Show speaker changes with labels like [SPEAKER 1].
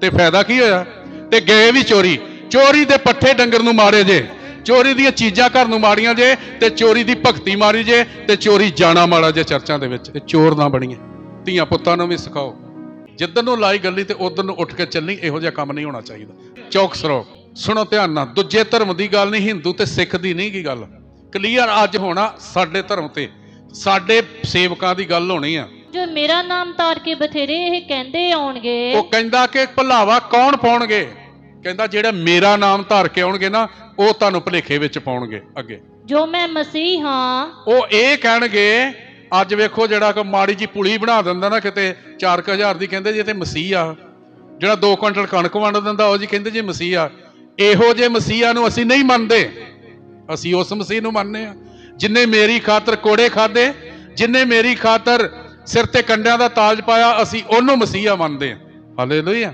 [SPEAKER 1] ਤੇ ਫਾਇਦਾ ਕੀ ਹੋਇਆ? ਤੇ ਗਏ ਵੀ ਚੋਰੀ। ਚੋਰੀ ਦੇ ਪੱਠੇ ਡੰਗਰ ਨੂੰ ਮਾਰੇ ਜੇ। ਚੋਰੀ ਦੀਆਂ ਚੀਜ਼ਾਂ ਘਰ ਨੂੰ ਮਾਰੀਆਂ ਜੇ ਤੇ ਚੋਰੀ ਦੀ ਭਗਤੀ ਮਾਰੀ ਜੇ ਤੇ ਚੋਰੀ ਜਾਣਾ ਮਾੜਾ ਜੇ ਚਰਚਾਂ ਦੇ ਵਿੱਚ। ਤੇ ਚੋਰ ਨਾ ਬਣੀਏ। ਧੀਆਂ ਪੁੱਤਾਂ ਨੂੰ ਵੀ ਸਿਖਾਓ। ਜਿੱਦਨ ਨੂੰ ਲਾਈ ਗੱਲੀ ਤੇ ਉਧਰ ਨੂੰ ਉੱਠ ਕੇ ਚੱਲਣੀ, ਇਹੋ ਜਿਹਾ ਕੰਮ ਨਹੀਂ ਹੋਣਾ ਚਾਹੀਦਾ। ਚੌਕਸ ਰਹੋ ਸੁਣੋ ਧਿਆਨ ਨਾਲ। ਦੂਜੇ ਧਰਮ ਦੀ ਗੱਲ ਨਹੀਂ, ਹਿੰਦੂ ਤੇ ਸਿੱਖ ਦੀ ਨਹੀਂ ਕੀ ਗੱਲ। ਕਲੀਅਰ ਅੱਜ ਹੋਣਾ ਸਾਡੇ ਧਰਮ ਤੇ। ਸਾਡੇ ਸੇਵਕਾਂ ਦੀ ਗੱਲ ਹੋਣੀ ਆ।
[SPEAKER 2] ਜੋ ਮੇਰਾ ਨਾਮ ਤਾਰ ਕੇ ਬਥੇਰੇ ਇਹ ਕਹਿੰਦੇ ਆਉਣਗੇ।
[SPEAKER 1] ਉਹ ਕਹਿੰਦਾ ਕਿ ਭੁਲਾਵਾ ਕੌਣ ਪਾਉਣਗੇ? ਕਹਿੰਦਾ ਜਿਹੜਾ ਮੇਰਾ ਨਾਮ ਧਾਰ ਕੇ ਆਉਣਗੇ ਨਾ ਉਹ ਤੁਹਾਨੂੰ ਭਲੇਖੇ ਵਿੱਚ ਪਾਉਣਗੇ ਅੱਗੇ।
[SPEAKER 2] ਜੋ ਮੈਂ ਮਸੀਹ ਹਾਂ।
[SPEAKER 1] ਉਹ ਇਹ ਕਹਿਣਗੇ ਅੱਜ ਵੇਖੋ ਜਿਹੜਾ ਕੋ ਮਾੜੀ ਜੀ ਪੁਲੀ ਬਣਾ ਦਿੰਦਾ ਨਾ ਕਿਤੇ 4000 ਦੀ ਕਹਿੰਦੇ ਜੇ ਤੇ ਮਸੀਹ ਆ। ਜਿਹੜਾ 2 ਕੁਇੰਟਲ ਕਣਕ ਵੰਡ ਦਿੰਦਾ ਉਹ ਜੀ ਕਹਿੰਦੇ ਜੇ ਮਸੀਹ ਆ। ਇਹੋ ਜੇ ਮਸੀਹਾਂ ਨੂੰ ਅਸੀਂ ਨਹੀਂ ਮੰਨਦੇ। ਅਸੀਂ ਉਸ ਮਸੀਹ ਨੂੰ ਮੰਨਦੇ ਆ ਜਿਨੇ ਮੇਰੀ ਖਾਤਰ ਕੋੜੇ ਖਾਦੇ ਜਿਨੇ ਮੇਰੀ ਖਾਤਰ ਸਿਰ ਤੇ ਕੰਡਿਆਂ ਦਾ ਤਾਜ ਪਾਇਆ ਅਸੀਂ ਉਹਨੂੰ ਮਸੀਹਾ ਮੰਨਦੇ ਆ ਹਾਲੇਲੂਇਆ।